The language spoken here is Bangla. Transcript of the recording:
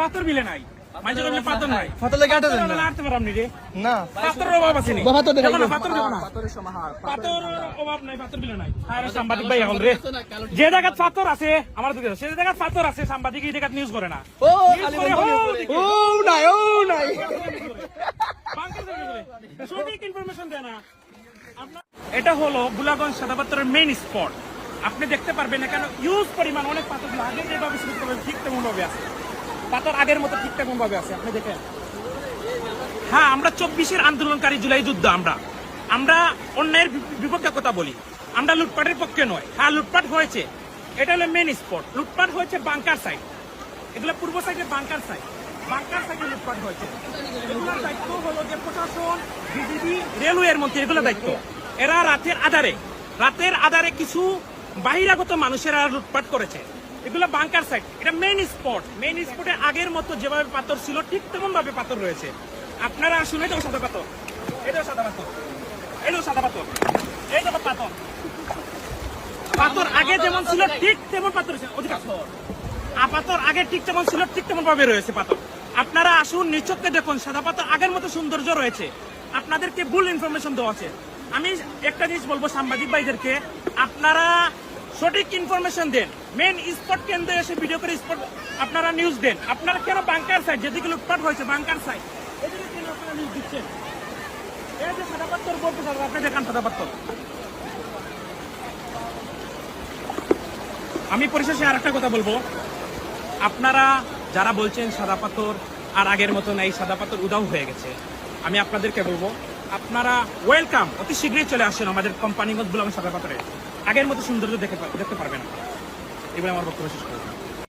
পাথর বিলে নাই। পাথর নাই। পাথর লেগে আটে দেন না। আটতে পারলাম নি রে। না। পাথরের অভাব আছে নি। পাথর দেখো না, পাথর দেখো না? পাথরের সমাহার পাথর অভাব নাই পাথর বিলে নাই। আরে সাংবাদিক ভাই হল রে। যে জায়গাত পাথর আছে আমার দিকে সে জায়গাত পাথর আছে সাংবাদিক এই জায়গাত নিউজ করে না। ও নিউজ করে হো দিকে। ও নাই ও নাই। বাংকার থেকে করে। সঠিক ইনফরমেশন দেয় না। এটা হলো বুলাগঞ্জ সাদাপাত্রের মেইন স্পট আপনি দেখতে পারবেন এখানে ইউজ পরিমাণ অনেক পাথর। আগে যেভাবে শুরু করবেন ঠিক তেমন ভাবে আছে। পাথর আগের মতো ঠিক ভাবে আছে, আপনি দেখেন। হ্যাঁ আমরা চব্বিশের আন্দোলনকারী জুলাই যুদ্ধ আমরা। আমরা অন্যায়ের বিপক্ষে কথা বলি। আমরা লুটপাটের পক্ষে নয়। হ্যাঁ লুটপাট হয়েছে। এটা হলো মেন স্পট লুটপাট হয়েছে বাংকার সাইড এগুলো পূর্ব সাইডে বাংকার সাইড বাংকার সাইডে লুটপাট হয়েছে। এগুলোর দায়িত্ব হলো যে প্রশাসন বিজিবি রেলওয়ের মধ্যে এগুলো দায়িত্ব। এরা রাতের আধারে। রাতের আধারে কিছু বাহিরাগত মানুষেরা লুটপাট করেছে। এগুলো বাংকার সাইড এটা মেইন স্পট মেইন স্পটে আগের মতো যেভাবে পাথর ছিল, ঠিক তেমন ভাবে পাথর রয়েছে। আপনারা আসুন, এটাও সাদা পাথর। এটাও সাদা পাথর। এটাও সাদা পাথর। এই দেখো পাথর। পাথর আগে যেমন ছিল, ঠিক তেমন পাথর রয়েছে। অধিক পাথর আ আগে ঠিক তেমন ছিল, ঠিক তেমন ভাবে রয়েছে পাথর। আপনারা আসুন, নিচককে দেখুন। সাদা পাথর আগের মতো সৌন্দর্য রয়েছে। আপনাদেরকে ভুল ইনফরমেশন দেওয়া আছে। আমি একটা জিনিস বলব সাংবাদিক ভাইদেরকে। আপনারা সঠিক ইনফরমেশন দেন। মেন স্পট কেন্দ্রে এসে ভিডিও করে স্পট আপনারা নিউজ দেন। আপনারা কেন বাংকার সাইড যেদিকে লুটপাট হয়েছে বাংকার সাইড এদিকে কেন আপনারা নিউজ দিচ্ছেন? এই যে বলতে সাদা আপনি দেখান আমি পরিশেষে আর একটা কথা বলব। আপনারা যারা বলছেন সাদা পাথর আর আগের মতন এই সাদা পাথর উদাও হয়ে গেছে, আমি আপনাদেরকে বলব, আপনারা ওয়েলকাম অতি শীঘ্রই চলে আসেন আমাদের কোম্পানিগঞ্জ বুলাম সাদা পাথরে আগের মতো সৌন্দর্য দেখে দেখতে না। এবার আমার বক্তব্য শেষ করব